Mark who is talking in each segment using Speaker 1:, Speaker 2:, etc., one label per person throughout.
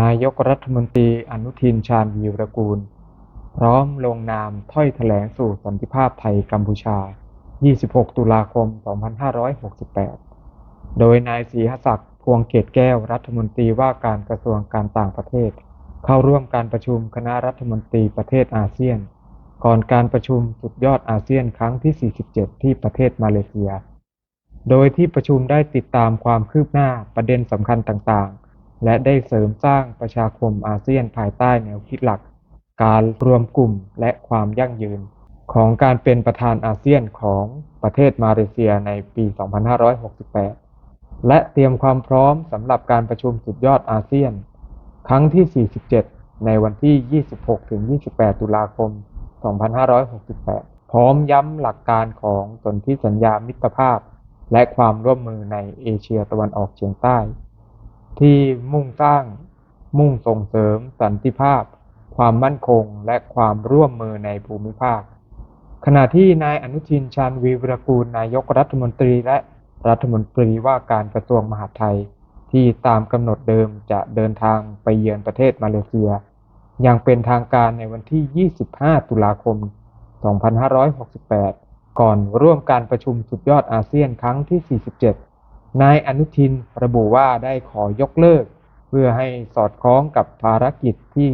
Speaker 1: นายกรัฐมนตรีอนุทินชาญวีรกูล พร้อมลงนามถ้อยแถลงสู่สันติภาพไทยกัมพูชา 26 ตุลาคม 2568 โดยนายศรีหศักดิ์พวงเกตแก้วรัฐมนตรีว่าการกระทรวงการต่างประเทศ เข้าร่วมการประชุมคณะรัฐมนตรีประเทศอาเซียน ก่อนการประชุมสุดยอดอาเซียนครั้งที่ 47 ที่ประเทศมาเลเซีย โดยที่ประชุมได้ติดตามความคืบหน้าประเด็นสำคัญต่างๆ และได้เสริมสร้างประชาคมอาเซียนภายใต้แนวคิดหลัก การรวมกลุ่มและความยั่งยืน ของการเป็นประธานอาเซียนของประเทศมาเลเซียในปี 2568 และเตรียมความพร้อมสำหรับการประชุมสุดยอดอาเซียน ครั้งที่ 47 ในวันที่ 26-28 ตุลาคม 2568 พร้อมย้ำหลักการของสนธิสัญญามิตรภาพ และความร่วมมือในเอเชียตะวันออกเฉียงใต้ ที่มุ่งสร้างมุ่งส่งเสริมสันติภาพ ความมั่นคงและความร่วมมือในภูมิภาค ขณะที่นายอนุทินชาญวีรกูลนายกรัฐมนตรีและรัฐมนตรีว่าการกระทรวงมหาดไทย ที่ตามกำหนดเดิมจะเดินทางไปเยือนประเทศมาเลเซีย อย่างเป็นทางการในวันที่ 25 ตุลาคม 2568 ก่อนร่วมการประชุมสุดยอดอาเซียนครั้งที่ 47 นายอนุทินระบุว่าได้ขอยกเลิก เพื่อให้สอดคล้องกับภารกิจที่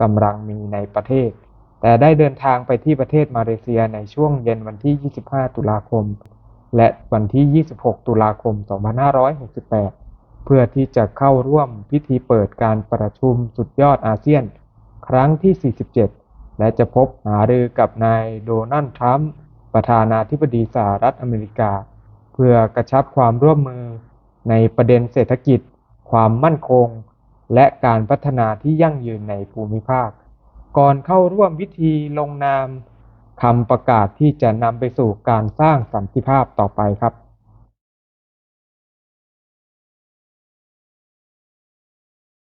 Speaker 1: กำลังมีในประเทศ แต่ได้เดินทางไปที่ประเทศมาเลเซียในช่วงเย็นวันที่ 25 ตุลาคม และวันที่ 26 ตุลาคม 2568 เพื่อที่จะเข้าร่วมพิธีเปิดการประชุมสุดยอดอาเซียน ครั้งที่ 47 และจะพบหารือกับนายโดนัลด์ทรัมป์ประธานาธิบดีสหรัฐอเมริกา พื่อกระชับความร่วมมือในประเด็นเศรษฐกิจ ความมั่นคง และการพัฒนาที่ยั่งยืนในภูมิภาค ก่อนเข้าร่วมวิธีลงนามคำประกาศที่จะนำไปสู่การสร้างสันติภาพต่อไปครับ